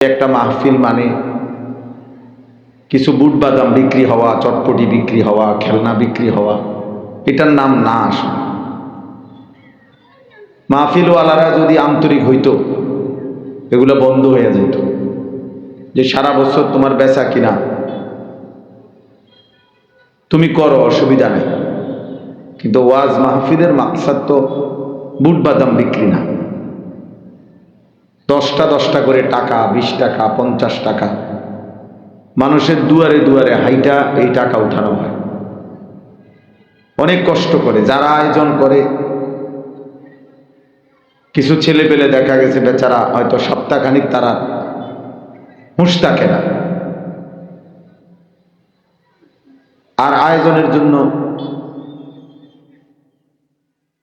একটা মাহফিল মানে কিছু বুট বাদাম বিক্রি হওয়া, চটপটি বিক্রি হওয়া, খেলনা বিক্রি হওয়া। এটার নাম না আসে মাহফিলওয়ালারা যদি আন্তরিক হইতো, এগুলো বন্ধ হয়ে যেত। যে সারা বছর তোমার বেচা কিনা। তুমি করো, অসুবিধা নেই। কিন্তু ওয়াজ মাহফিলের মাকসাদ তো বুট বাদাম বিক্রি না। দশটা দশটা করে টাকা, বিশ টাকা, পঞ্চাশ টাকা। মানুষের দুয়ারে দুয়ারে হাইটা এই টাকা উঠানো হয়। অনেক কষ্ট করে, যারা আয়োজন করে, কিছু ছেলে পেলে দেখা গেছে বেচারা হয়তো সপ্তাহখানিক তারা হুঁশ থাকে না। আর আয়োজনের জন্য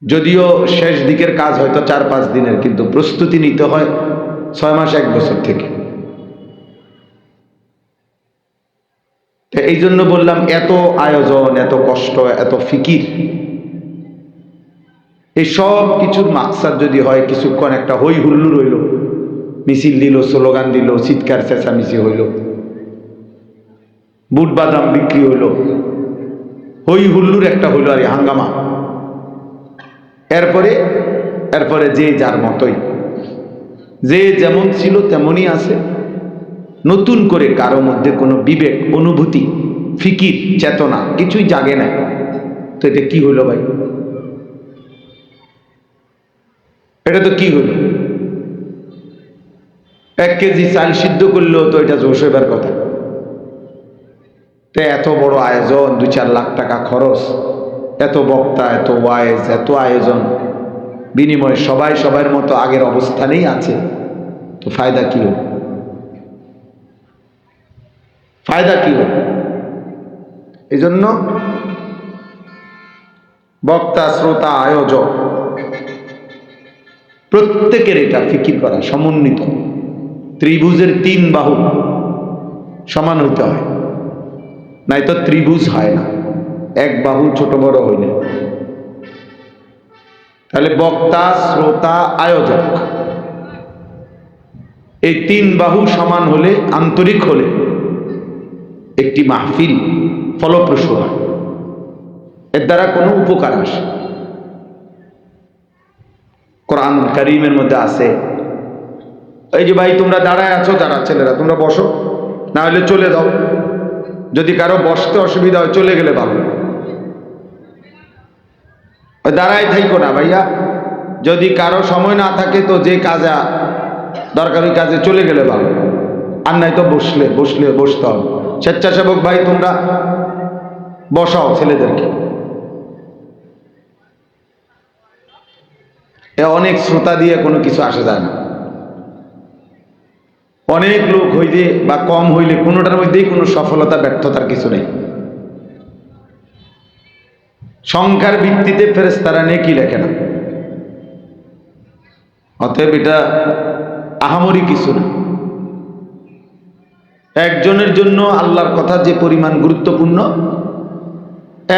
যদিও শেষ দিকের কাজ হয়তো চার পাঁচ দিনের, কিন্তু প্রস্তুতি নিতে হয়। ছয় মাস, এক বছর থেকে। এই জন্য বললাম, এত আয়োজন, এত কষ্ট, এত ফিকির, এই সব কিছুর মাকসাদ যদি হয়, কিছুক্ষণ একটা হই হুল্লুর হইল, মিছিল দিল, স্লোগান দিল, চিৎকার, চেঁচামেচি হইল, বুট বাদাম বিক্রি হইল হই হুল্লুর একটা হইল আর হাঙ্গামা। এরপরে এরপরে যে যার মতোই। যে যেমন ছিল তেমনই আছে। নতুন করে কারও মধ্যে কোনো বিবেক, অনুভূতি, ফিকির, চেতনা কিছুই জাগে না। তো এটা কি হলো ভাই? এটা তো কি হলো? এক কেজি চাল সিদ্ধ করলেও তো এটা জোশ হইবার কথা। তো এত বড় আয়োজন দুই চার লাখ টাকা খরচ, এত বক্তা, এত ওয়াইজ এত আয়োজন। বিনিময়ে সবাই সবার মতো আগের অবস্থানেই আছে। তো ফায়দা কি ফায়দা কি এই জন্য বক্তা, শ্রোতা, আয়োজক, প্রত্যেকের এটা ফিকির করা, সমন্বিত। ত্রিভুজের তিন বাহু সমান হইতে হয়। নাই তো ত্রিভুজ হয় না। এক বাহু ছোট বড় হইলে। তাহলে বক্তা, শ্রোতা, আয়োজক। এই তিন বাহু সমান হলে, আন্তরিক হলে একটি মাহফিল ফলপ্রসূ হয়। এর দ্বারা কোনো উপকার আসে কোরআন করিমের মধ্যে আছে, এই যে ভাই তোমরা দাঁড়ায় আছো যারা ছেলেরা, তোমরা বসো, না হলে চলে দাও যদি কারও বসতে অসুবিধা হয়, চলে গেলে ভালো। ওই দাঁড়ায় থাইকো না ভাইয়া। যদি কারও সময় না থাকে তো যে কাজে, দরকারি কাজে চলে গেলে ভালো। আর নাই তো বসলে বসলে বসতে হবে। স্বেচ্ছাসেবক ভাই, তোমরা বসাও ছেলেদেরকে। এ অনেক শ্রোতা দিয়ে কোনো কিছু আসে যায় না। অনেক লোক হইলে বা কম হইলে কোনোটার মধ্যেই কোনো সফলতা, ব্যর্থতার কিছু নেই। সংখ্যার ভিত্তিতে ফেরেস্তারা নেকি লেখে না। অতএব এটা আহামরি কিছু না। একজনের জন্য আল্লাহর কথা যে পরিমাণ গুরুত্বপূর্ণ,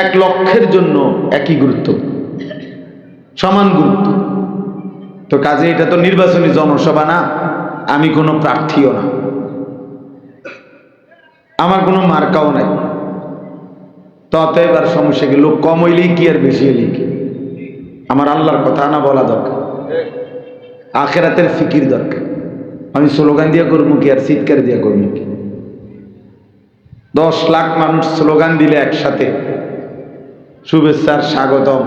এক লক্ষের জন্য একই গুরুত্ব, সমান গুরুত্ব। তো কাজে এটা তো নির্বাচনী জনসভা না, আমি কোনো প্রার্থীও না। আমার কোনো মার্কাও নাই। তো অতএব আর সমস্যা কি? লোক কম হইলেই কি আর বেশি হইলেই কি? আমার আল্লাহর কথা না বলা দরকার। আখেরাতের ফিকির দরকার। আমি স্লোগান দিয়ে করব কি আর চিৎকার দিয়ে করব কি? দশ লাখ মানুষ স্লোগান দিলে একসাথে। শুভেচ্ছার স্বাগতম।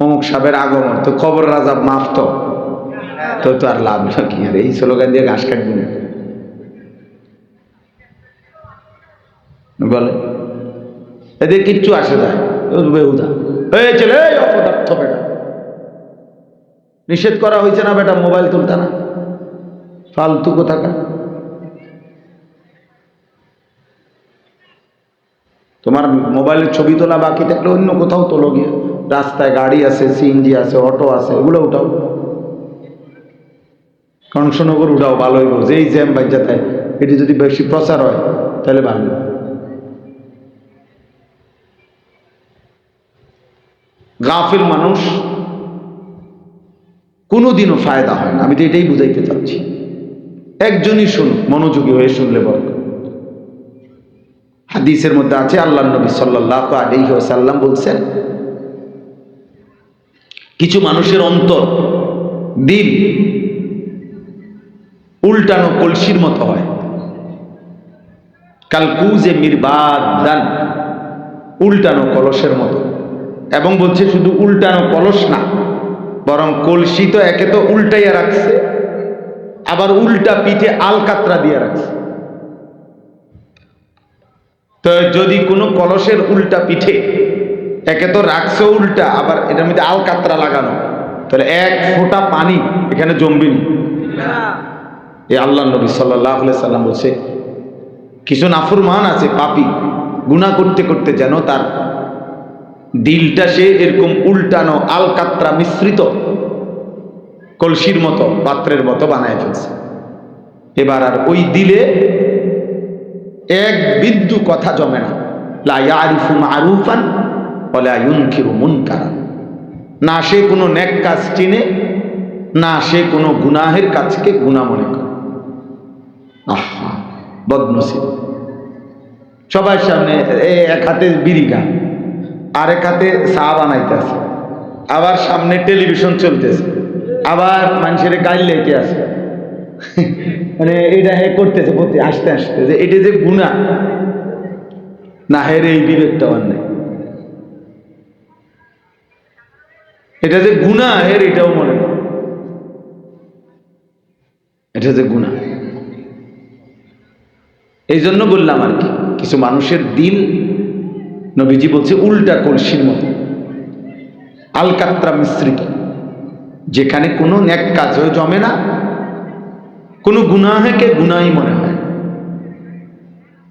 অমুক সাহেবের আগমন। তো খবর রাজা, মাফ তো। তো তো আর লাভ না কি আর? এই স্লোগান দিয়ে ঘাস কাটবো না। বলে? এদের কিচ্ছু আসে যায় বেহুদা। এই ছেলে অপদার্থ বেটা। নিষেধ করা হয়েছে না বেটা, মোবাইল তুলতে না। ফালতু কোথাকা তোমার মোবাইলের ছবি তোলা বাকি থাকলে অন্য কোথাও তোলো গিয়ে। রাস্তায় গাড়ি আছে, সিএনজি আছে, অটো আছে ওগুলো উঠাও। কংসনগর উঠাও ভালো হইব। যেই জ্যাম বাজ্যাতে এটি যদি বেশি প্রচার হয়, তাহলে ভালো। গাফিল মানুষ কোনোদিনও ফায়দা হয় না। আমি তো এটাই বুঝাইতে চাচ্ছি। একজনই শুনুক, মনোযোগী হয়ে শুনলে বরকত হাদিসের মধ্যে আছে আল্লাহ নবী সাল্লাহ আলাইহি ওয়াসাল্লাম বলছেন, কিছু মানুষের অন্তর দিল উল্টানো কলসির মতো হয়। কালকুজে মিরবাদান, উল্টানো কলসের মতো। এবং বলছে শুধু উল্টানো কলস না, বরং কলসি তো একে তো উল্টাইয়া রাখছে, আবার উল্টা পিঠে আলকাতরা দিয়ে রাখছে। তো যদি কোনো কলসের উল্টা পিঠে একে তো রাখছে উল্টা, আবার এটার মধ্যে আলকাতরা লাগানো, তাহলে এক ফোঁটা পানি এখানে জমবিনি এই আল্লাহ নবী সাল্লাহ সাল্লাম বলছে, কিছু নাফরমান আছে পাপি গুণা করতে করতে যেন তার দিলটা সে এরকম উল্টানো আলকাত্রা মিশ্রিত কলসির মতো, পাত্রের মতো বানায় ফেলছে। এবার আর ওই দিলে এক বিন্দু কথা জমে না। লা ইয়ারিফু মারুফান ইউনকিরু মুনকারা না সে কোনো নেক কাজ চিনে, না সে কোনো গুনাহের কাজকে গুণা মনে করে। আহা, বদনসিব। সবার সামনে এক হাতে বিড়ি গান। আরেক হাতে চা বানাইতেছে। আবার সামনে টেলিভিশন চলতেছে। আবার মানুষের গাইল লেগে আছে। মানে এটা হে করতেছে প্রতি আসতে আসতে। যে এটা যে গুণা না হের এই বিবেকটা আমার নেই। এটা যে গুণা হের এটাও মনে এটা যে গুণা এই জন্য বললাম আর কি, কিছু মানুষের দিল নবীজি বলছে, উল্টা কলসির মতো। আলকাত্রা মিশ্রিত। যেখানে কোনো ন্যাক কাজ হয়ে জমে না, কোনো গুনাহেকে গুনাই মনে হয়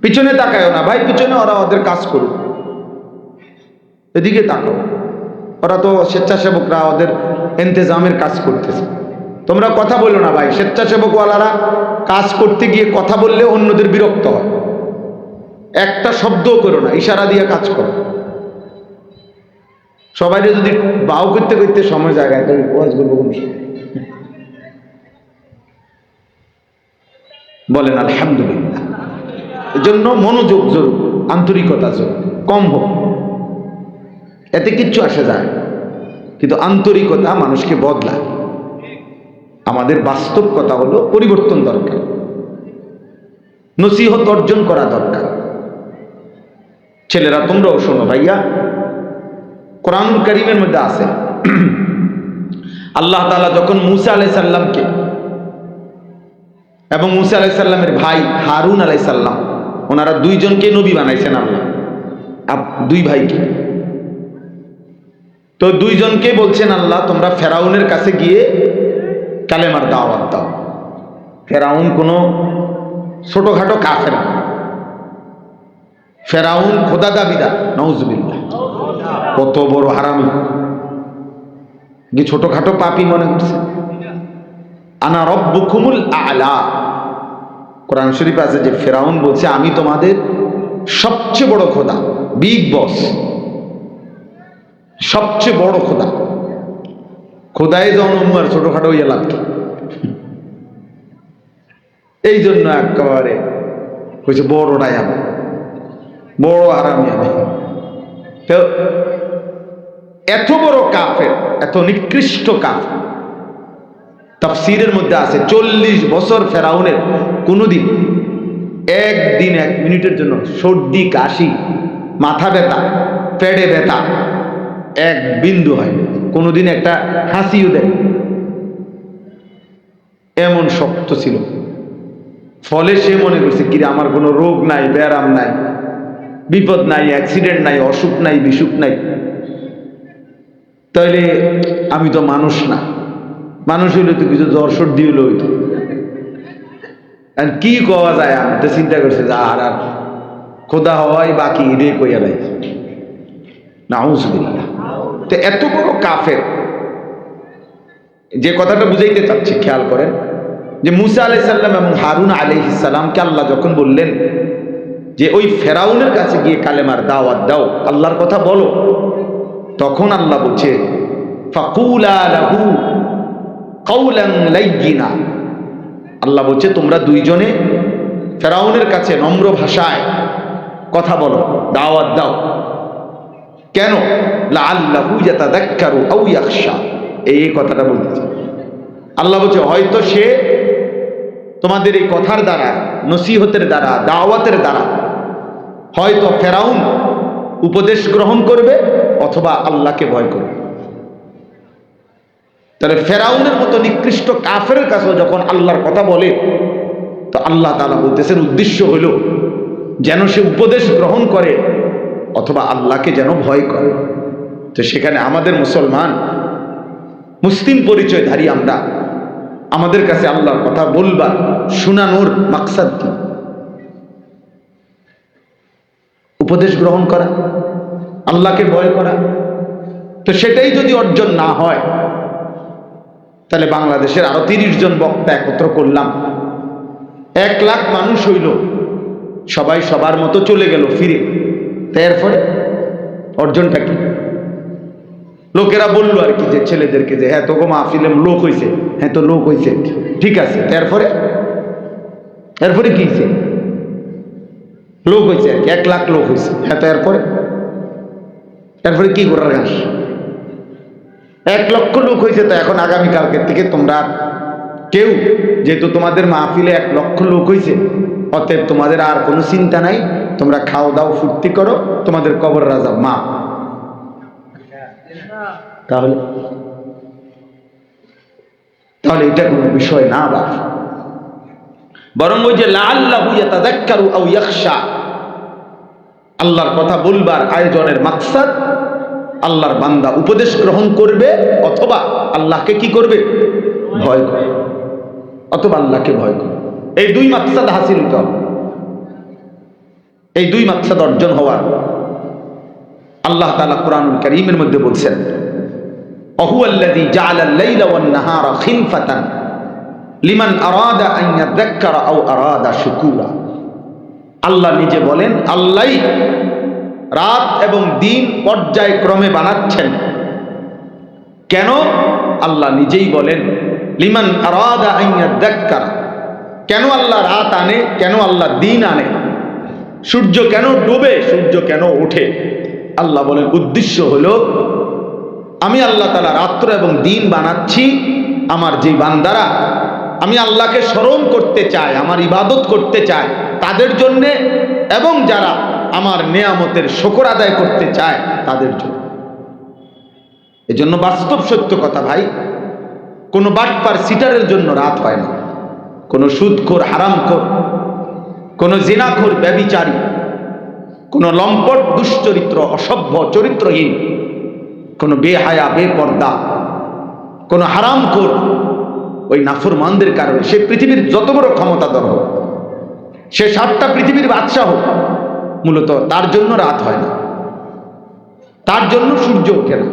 পিছনে তাকায়ও না, ভাই, পিছনে ওরা ওদের কাজ করুক। এদিকে তাকাও। ওরা তো স্বেচ্ছাসেবকরা ওদের এন্তেজামের কাজ করতেছে। তোমরা কথা বলো না ভাই, স্বেচ্ছাসেবকওয়ালারা কাজ করতে গিয়ে কথা বললে অন্যদের বিরক্ত হয়। একটা শব্দও করো না, ইশারা দিয়ে কাজ করো। সবাই যদি বাউ করতে করতে সময় জায়গায় তো ওয়াজ করব কোন? বলেন, আলহামদুলিল্লাহ। এজন্য মনোযোগ জরুর আন্তরিকতা জরুর কম হোক। এতে কিচ্ছু আসে যায় কিন্তু আন্তরিকতা মানুষকে বদলায়। আমাদের বাস্তব কথা হলো পরিবর্তন দরকার। নসিহত অর্জন করা দরকার। ছেলেরা, তোমরাও শোনো ভাইয়া। কোরআন করিমের মধ্যে আছে। আল্লাহ তাআলা যখন মুসা আলাই সাল্লামকে এবং মুসা আলাই সাল্লামের ভাই হারুন আলাই সাল্লাম ওনারা দুইজনকে নবী বানাইছেন আল্লাহ। দুই ভাইকে। তো দুইজনকে বলছেন, আল্লাহ, তোমরা ফেরাউনের কাছে গিয়ে কালেমার দাওয়াত দাও। ফেরাউন কোনো ছোটোখাটো কাফের না। ফেরাউন খোদা দাবিদার নওজুবিল্লাহ কত বড় হারামি। কি ছোটখাটো পাপি মনে করছে আনা রব্বুকুমুল আলা। কোরআন শরীফ আছে যে ফেরাউন বলছে, আমি তোমাদের সবচেয়ে বড় খোদা, বিগ বস। সবচেয়ে বড় খোদা। খোদাই জন্ম আর ছোটখাটো ইয়ে লাভ এই জন্য একেবারে হয়েছে বড়টাই আমি বড় আরামি আমি তো এত বড় কাফের, এত নিকৃষ্ট কাফের। তাফসিরের মধ্যে আছে, চল্লিশ বছর ফেরাউনের কোনোদিন একদিন এক মিনিটের জন্য সর্দি, কাশি, মাথা ব্যথা, পেটে ব্যথা এক বিন্দু হয় কোনোদিন একটা হাসিও দেয় এমন শক্ত ছিল। ফলে সে মনে করছে, কিরে, আমার কোনো রোগ নাই ব্যারাম নাই। বিপদ নাই অ্যাক্সিডেন্ট নাই, অসুখ নাই, বিসুখ নাই। তাইলে আমি তো মানুষ না। মানুষ হইলে তো কিছু জ্বর সর্দি হইলে হইতো। কি কওয়া যায় আমি তো চিন্তা করছি যে আর আর খোদা হওয়াই বাকি, এটাই কইয়া নাই নাউজুবিল্লাহ। তো এত বড় কাফের। যে কথাটা বুঝাইতে চাচ্ছি, খেয়াল করেন। যে মুসা আলাইসাল্লাম এবং হারুন আলাইহিসাল্লামকে আল্লাহ যখন বললেন যে ওই ফেরাউনের কাছে গিয়ে কালেমার দাওয়াত দাও, আল্লাহর কথা বলো। তখন আল্লাহ বলছে আল্লাহ বলছে, তোমরা দুইজনে ফেরাউনের কাছে নম্র ভাষায় কথা বলো, দাওয়াত দাও। কেন? আও ইয়াখশা। এই এই কথাটা বলতেছে। আল্লাহ বলছে, হয়তো সে তোমাদের এই কথার দ্বারা, নসিহতের দ্বারা, দাওয়াতের দ্বারা হয়তো ফেরাউন উপদেশ গ্রহণ করবে অথবা আল্লাহকে ভয় করবে। তাহলে ফেরাউনের মতো নিকৃষ্ট কাফের কাছেও যখন আল্লাহর কথা বলে, তো আল্লাহ তালা বলতেছেন, উদ্দেশ্য হলো যেন সে উপদেশ গ্রহণ করে অথবা আল্লাহকে যেন ভয় করে। তো সেখানে আমাদের মুসলমান, মুসলিম পরিচয়ধারী আমরা। আমাদের কাছে আল্লাহর কথা বলবার, শোনানোর মাকসাদ উপদেশ গ্রহণ করা, আল্লাহকে ভয় করা, তো সেটাই যদি অর্জন না হয়, তাহলে বাংলাদেশের আরও তিরিশ জন বক্তা একত্র করলাম। এক লাখ মানুষ হইল, সবাই সবার মতো চলে গেল ফিরে। তাই এর ফলে অর্জনটা কি? লোকেরা বলল আর কি যে ছেলেদেরকে যে হ্যাঁ তোকে মাহফিলে লোক হয়েছে হ্যাঁ তো লোক হয়েছে ঠিক আছে এরপরে? এরপরে কি হয়েছে লোক হয়েছে আর কি, এক লাখ লোক হয়েছে হ্যাঁ তো এরপরে? এরপরে কি করার ঘাস এক লক্ষ লোক হয়েছে তো এখন আগামীকালকের থেকে তোমরা কেউ, যেহেতু তোমাদের মাহফিলে এক লক্ষ লোক হয়েছে অতএব তোমাদের আর কোনো চিন্তা নাই, তোমরা খাও দাও ফুর্তি করো, তোমাদের কবর রাজা মা। তাহলে তাহলে এটা কোনো বিষয় না বা বরং ওই যে লাল্লাহু ইয়াতাযাক্কারু আও ইয়াখশা। আল্লাহর কথা বলবার আয়োজনের মাকসাদ, আল্লাহর বান্দা উপদেশ গ্রহণ করবে অথবা আল্লাহকে কি করবে? ভয় করবে অথবা আল্লাহকে ভয় করবে এই দুই মাকসাদ হাসিল হতে হবে। এই দুই মাকসাদ অর্জন হওয়ার। আল্লাহ তালা কোরআনুল কারীমের মধ্যে বলছেন খিলফাতান লিমান আরাদা আরাদা শুকুরা। আল্লাহ নিজে বলেন আল্লাহই রাত এবং দিন পর্যায়ক্রমে বানাচ্ছেন। কেন? আল্লাহ নিজেই বলেন, লিমান কেন আল্লাহ রাত আনে? কেন আল্লাহ দিন আনে? সূর্য কেন ডুবে? সূর্য কেন ওঠে? আল্লাহ বলেন, উদ্দেশ্য হলো, আমি আল্লাহ তালা রাত্র এবং দিন বানাচ্ছি, আমার যে বান্দারা আমি আল্লাহকে স্মরণ করতে চাই, আমার ইবাদত করতে চাই, তাদের জন্যে এবং যারা আমার নেয়ামতের শকর আদায় করতে চায়, তাদের জন্য। এজন্য বাস্তব সত্য কথা ভাই, কোনো বাটপার সিটারের জন্য রাত হয় না। কোনো সুদখোর, হারামখোর, কোনো জেনাখোর, ব্যবিচারী, কোনো লম্পট, দুশ্চরিত্র, অসভ্য, চরিত্রহীন, কোনো বেহায়া, বেপর্দা, কোনো হারামখোর ওই নাফরমানদের কারণে, সে পৃথিবীর যত বড় ক্ষমতাধর হোক, সে সাতটা পৃথিবীর বাদশাহ হোক, মূলত তার জন্য রাত হয় না। তার জন্য সূর্য ওঠে না।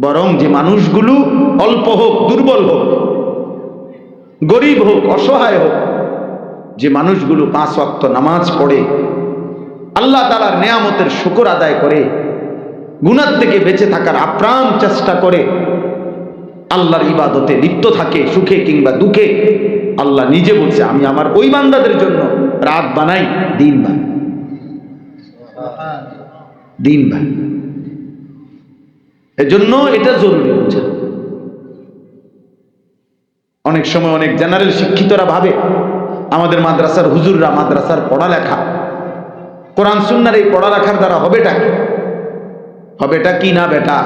বরং যে মানুষগুলো অল্প হোক, দুর্বল হোক, গরিব হোক, অসহায় হোক, যে মানুষগুলো পাঁচ ওয়াক্ত নামাজ পড়ে, আল্লাহ তালার নেয়ামতের শুকর আদায় করে গুণার থেকে বেঁচে থাকার আপ্রাণ চেষ্টা করে আল্লাহর ইবাদতে লিপ্ত থাকে, সুখে কিংবা দুঃখে। আল্লাহ নিজে বলছে, আমি আমার ওই বান্দাদের জন্য রাত বানাই, দিন বানাই। দিন বানাই। এজন্য এটা জরুরি বোঝা অনেক সময় অনেক জেনারেল শিক্ষিতরা ভাবে, আমাদের মাদ্রাসার হুজুররা মাদ্রাসার পড়ালেখা, কোরআন সুন্নার এই পড়ালেখার দ্বারা হবেটা কি? হবেটা কি না বেটা?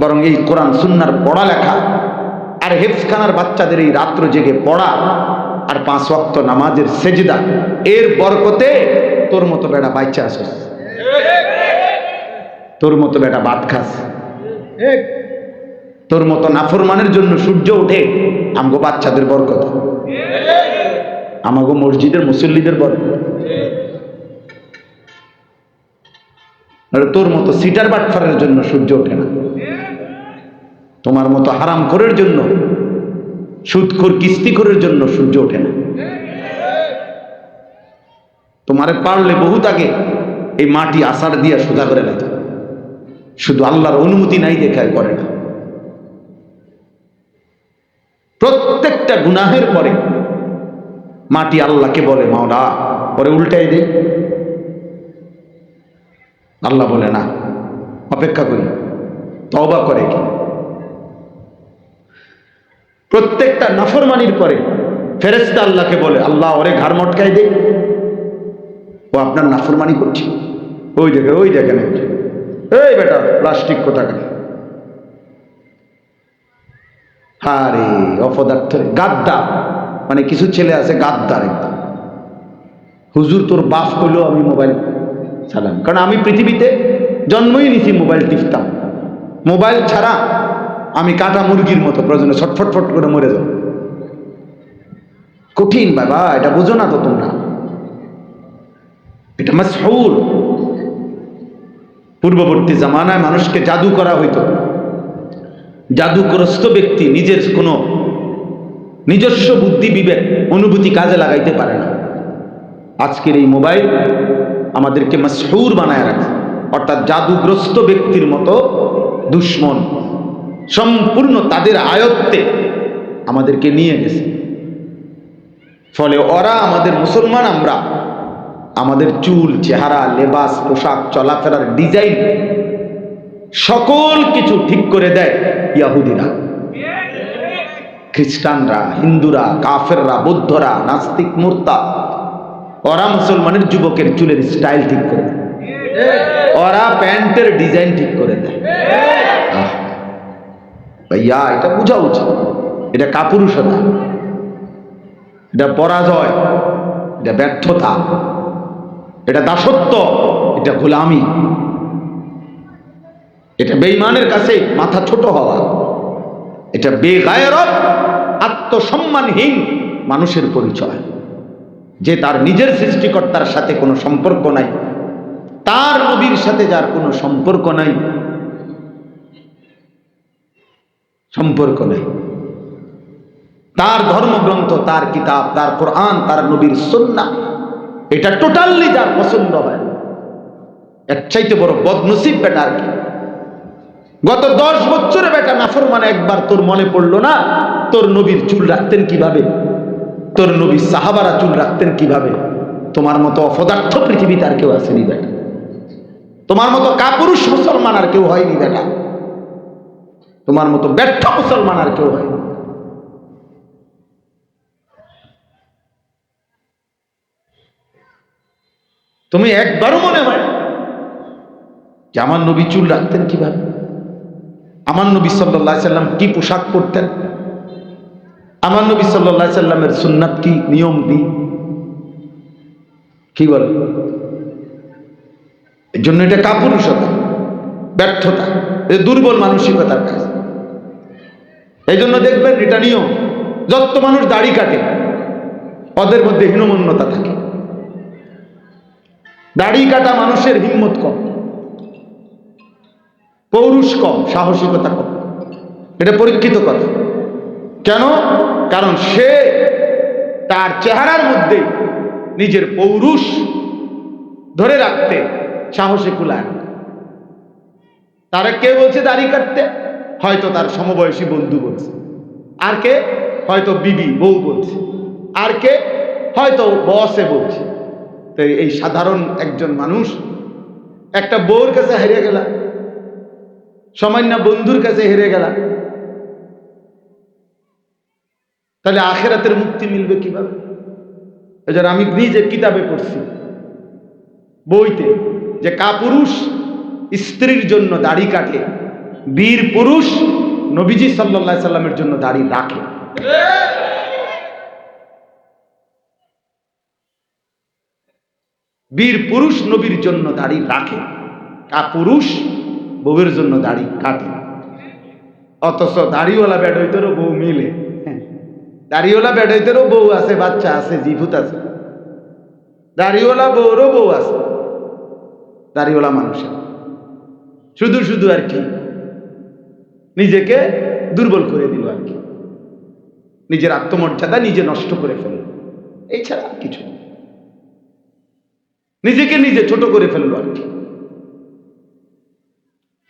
বরং এই কোরআন সুন্নার পড়ালেখা আর হেফখানার বাচ্চাদের এই রাত্র জেগে পড়া আর পাঁচ ওয়াক্ত নামাজের সেজদা, এর বরকতে তোর মতো বেটা বাচ্চা আসস। তোর মতো বেটা ভাত খাস। তোর মতো নাফরমানের জন্য সূর্য ওঠে, আমগো বাচ্চাদের বরকত। আমাগো মসজিদের মুসল্লিদের বরকত। তোর মতো সিটার বাটফারের জন্য সূর্য ওঠে না। তোমার মতো হারাম করার জন্য, সুদখোর কিস্তিখোরের জন্য সূর্য ওঠে না। তোমারে পারলে বহুত আগে এই মাটি আষাঢ় দিয়া সোজা করে না শুধু আল্লাহর অনুমতি নাই দেখায় করে না। প্রত্যেকটা গুনাহের পরে মাটি আল্লাহকে বলে, মাওলা, পরে উল্টাই দে। আল্লাহ বলে, না, অপেক্ষা করি, তওবা করে কি? প্রত্যেকটা নাফরমানির পরে ফেরেস্তা আল্লাহকে বলে, আল্লাহ, ওরে ঘাড় মটকাই দে। ও আপনার নাফরমানি করছে। ওই দেখেন ওই দেখেন। এই বেটা, প্লাস্টিক কোথাকার? হারে অপদার্থ গাদ্দা। মানে কিছু ছেলে আছে গাদ্দার একদম। হুজুর, তোর বাপ হইলেও আমি মোবাইল চালাম। কারণ আমি পৃথিবীতে জন্মই নিছি মোবাইল টিপতাম। মোবাইল ছাড়া আমি কাটা মুরগির মতো প্রয়োজনে ছটফটফট করে মরে যাব। কঠিন বাবা, এটা বুঝো না তো তোমরা। এটা মাসহুল। পূর্ববর্তী জামানায় মানুষকে জাদু করা হইত। জাদুগ্রস্ত ব্যক্তি নিজের কোনো নিজস্ব বুদ্ধি, বিবেক, অনুভূতি কাজে লাগাইতে পারে না। আজকের এই মোবাইল আমাদেরকে মাসহুর বানায় রাখে অর্থাৎ জাদুগ্রস্ত ব্যক্তির মতো দুশ্মন। সম্পূর্ণ তাদের আয়ত্তে আমাদেরকে নিয়ে গেছে। ফলে ওরা আমাদের মুসলমান, আমরা আমাদের চুল, চেহারা, লেবাস, পোশাক, চলাফেরার ডিজাইন সকল কিছু ঠিক করে দেয় ইয়াহুদিরা। খ্রিস্টানরা, হিন্দুরা, কাফেররা, বৌদ্ধরা, নাস্তিক, মূর্তা, ওরা মুসলমানের যুবকের চুলের স্টাইল ঠিক করে দেয়। ওরা প্যান্টের ডিজাইন ঠিক করে দেয়। ভাইয়া, এটা বোঝা উচিত। এটা কাপুরুষতা। এটা পরাজয়। এটা ব্যর্থতা। এটা দাসত্ব। এটা গোলামি। এটা বেইমানের কাছে মাথা ছোট হওয়া। এটা বেগায়রত, আত্মসম্মানহীন মানুষের পরিচয়। যে তার নিজের সৃষ্টিকর্তার সাথে কোনো সম্পর্ক নাই, তার নবীর সাথে যার কোনো সম্পর্ক নাই সম্পর্ক নেই। তার ধর্মগ্রন্থ, তার কিতাব, তার কোরআন, তার নবীর সন্না এটা টোটালি যার পছন্দ হয়। এর চাইতে বড় বদনসিব বেটা আর কি। গত দশ বছরে বেটা নাফরমান একবার তোর মনে পড়ল না? তোর নবীর চুল রাখতেন কীভাবে? তোর নবীর সাহাবারা চুল রাখতেন কীভাবে? তোমার মতো অপদার্থ পৃথিবীতে আর কেউ আসেনি বেটা। তোমার মতো কাপুরুষ মুসলমান আর কেউ হয়নি বেটা। তোমার মতো ব্যর্থ মুসলমান আর কেউ হয়নি তুমি একবারও মনে হয় যে আমার নবী চুল রাখতেন কীভাবে? আমার নবী সাল্লাহ সাল্লাম কি পোশাক পরতেন? আমার নবী সাল্লাহ সাল্লামের সুন্নাত কি, নিয়ম কি? কি বল? এর জন্য এটা কাপুরুষতা, ব্যর্থতা দুর্বল মানসিকতার কাজ। এই জন্য দেখবেন এটা নিয়ম যত মানুষ দাড়ি কাটে, ওদের মধ্যে হীনমন্যতা থাকে। দাড়ি কাটা মানুষের হিম্মত কম, পৌরুষ কম, সাহসিকতা কম। এটা পরীক্ষিত কথা। কেন? কারণ সে তার চেহারার মধ্যে নিজের পৌরুষ ধরে রাখতে সাহসে কুলায় তারা কে বলছে দাড়ি কাটতে? হয়তো তার সমবয়সী বন্ধু বলছে। আর কে? হয়তো বিবি, বউ বলছে। আর কে? হয়তো বসে বলছে। তো এই সাধারণ একজন মানুষ একটা বউর কাছে হেরে গেল, সামান্য বন্ধুর কাছে হেরে গেল। তাহলে আখেরাতের মুক্তি মিলবে কীভাবে? এই জন্য আমি নিজে কিতাবে পড়ছি। বইতে যে কাপুরুষ স্ত্রীর জন্য দাড়ি কাটে। বীর পুরুষ নবীজি সাল্লা সাল্লামের জন্য দাড়ি রাখে। বীর পুরুষ নবীর জন্য দাড়ি রাখে, কা পুরুষ বউয়ের জন্য দাড়ি কাটে অথচ দাড়িওয়ালা বেডইতেরও বউ মিলে। দাড়িওয়ালা বেডইতেরও বউ আছে, বাচ্চা আছে জিভুত আছে। দাড়িওয়ালা বউরও বউ আছে, দাড়িওয়ালা মানুষের। শুধু শুধু আর কি? নিজেকে দুর্বল করে দিল আর কি। নিজের আত্মমর্যাদা নিজে নষ্ট করে ফেলল। এছাড়া কিছু নিজেকে নিজে ছোট করে ফেলল আর কি।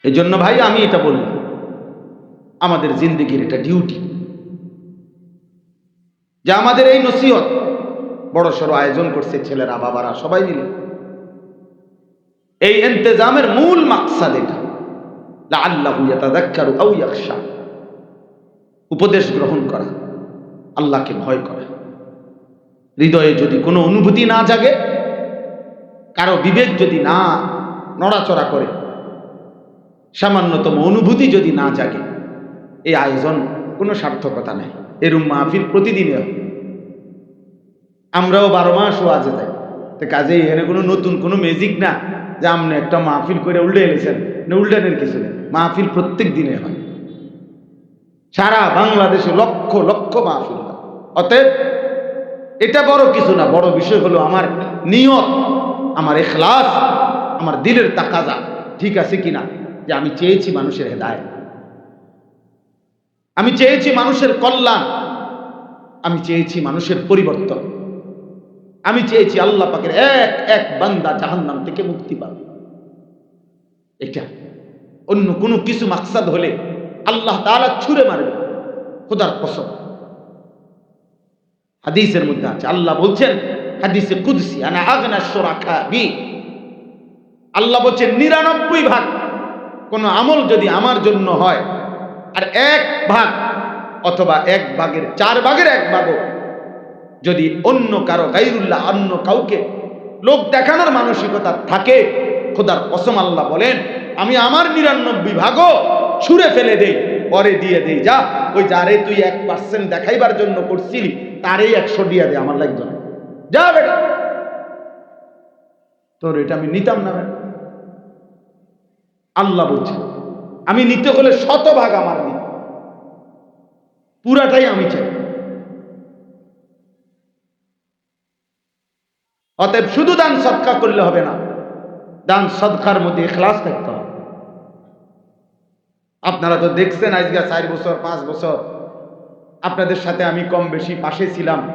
এই জন্য ভাই আমি এটা বললাম, আমাদের জিন্দগির এটা ডিউটি যে আমাদের এই নসিহত বড় সড়ো আয়োজন করছে ছেলেরা, বাবারা, সবাই মিলে। এই ইন্তেজামের মূল মাকসাদ এটা। আল্লাহ উপদেশ গ্রহণ করা, আল্লাহকে ভয় করা। হৃদয়ে যদি কোনো অনুভূতি না জাগে, কারও বিবেক যদি না নড়াচড়া করে, সামান্যতম অনুভূতি যদি না জাগে, এই আয়োজন কোনো সার্থকতা নেই। এরম মাহফিল প্রতিদিনে আমরাও বারো মাস ওয়াজে যাই। তো কাজে এখানে কোনো নতুন কোনো ম্যাজিক না। যে আপনি একটা মাহফিল করে উল্টে এনেছেন। না, উল্টে উল্টানের কিছু নেই মাহফিল প্রত্যেক দিনে হয়। সারা বাংলাদেশে লক্ষ লক্ষ মাহফিল অতএব এটা বড় কিছু না, বড় বিষয় হলো আমার নিয়ত, আমার এখলাস, আমার দিলের তাকাজা ঠিক আছে কিনা? যে আমি চেয়েছি মানুষের হেদায় আমি চেয়েছি মানুষের কল্যাণ। আমি চেয়েছি মানুষের পরিবর্তন। আমি চেয়েছি আল্লাহ পাকের এক এক বান্দা জাহান্নাম থেকে মুক্তি পাবে এটা অন্য কোনো কিছু মাকসাদ হলে আল্লাহ তাআলা ছুঁড়ে মারবে। খোদার কসম। হাদিসের মধ্যে আছে, আল্লাহ বলছেন, হাদিসে কুদসি, আনা আগনা সুরাকা বি। আল্লাহ বলছেন, নিরানব্বই ভাগ কোন আমল যদি আমার জন্য হয়, আর এক ভাগ অথবা এক ভাগের, চার ভাগের এক ভাগও যদি অন্য কারও, গাইরুল্লাহ, অন্য কাউকে লোক দেখানোর মানসিকতা থাকে, খোদার কসম আল্লাহ বলেন, আমি আমার নিরানব্বই ভাগও ছুঁড়ে ফেলে দেই, পরে দিয়ে দেই, যা, ওই যারে তুই এক পার্সেন্ট দেখাইবার জন্য করছিলি, তারই একশো দিয়ে দে, আমার লাগবে না। যা বেটা। তোর এটা আমি নিতাম না আল্লাহ বলছে, আমি নিতে হলে শতভাগ আমার নিতে পুরাটাই আমি চাই। অতএব শুধু দান সৎকা করলে হবে না। দান সৎকার মধ্যে এখলাস থাকতে হবে। আপনারা তো দেখছেন আজকে চার বছর, পাঁচ বছর। আপনাদের সাথে আমি কম বেশি পাশে ছিলাম।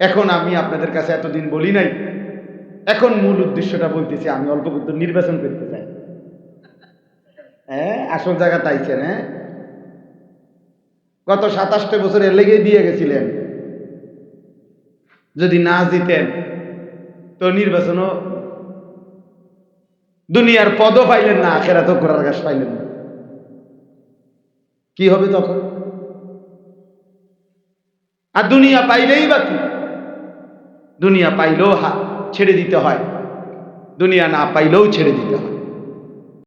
এখন আমি আপনাদের কাছে এতদিন বলি নাই। এখন মূল উদ্দেশ্যটা বলতেছি, আমি অল্প কিন্তু নির্বাচন করতে চাই। হ্যাঁ আসল জায়গা তাইছেন হ্যাঁ গত সাতাশটা বছর লেগেই দিয়ে গেছিলেন। যদি না জিতেন তো নির্বাচনও দুনিয়ার পদও পাইলেন না আখেরা তো ঘোরার গাছ পাইলেন না। কি হবে তখন? আর দুনিয়া পাইলেই বা কি? দুনিয়া পাইলেও হা, ছেড়ে দিতে হয়। দুনিয়া না পাইলেও ছেড়ে দিতে হয়।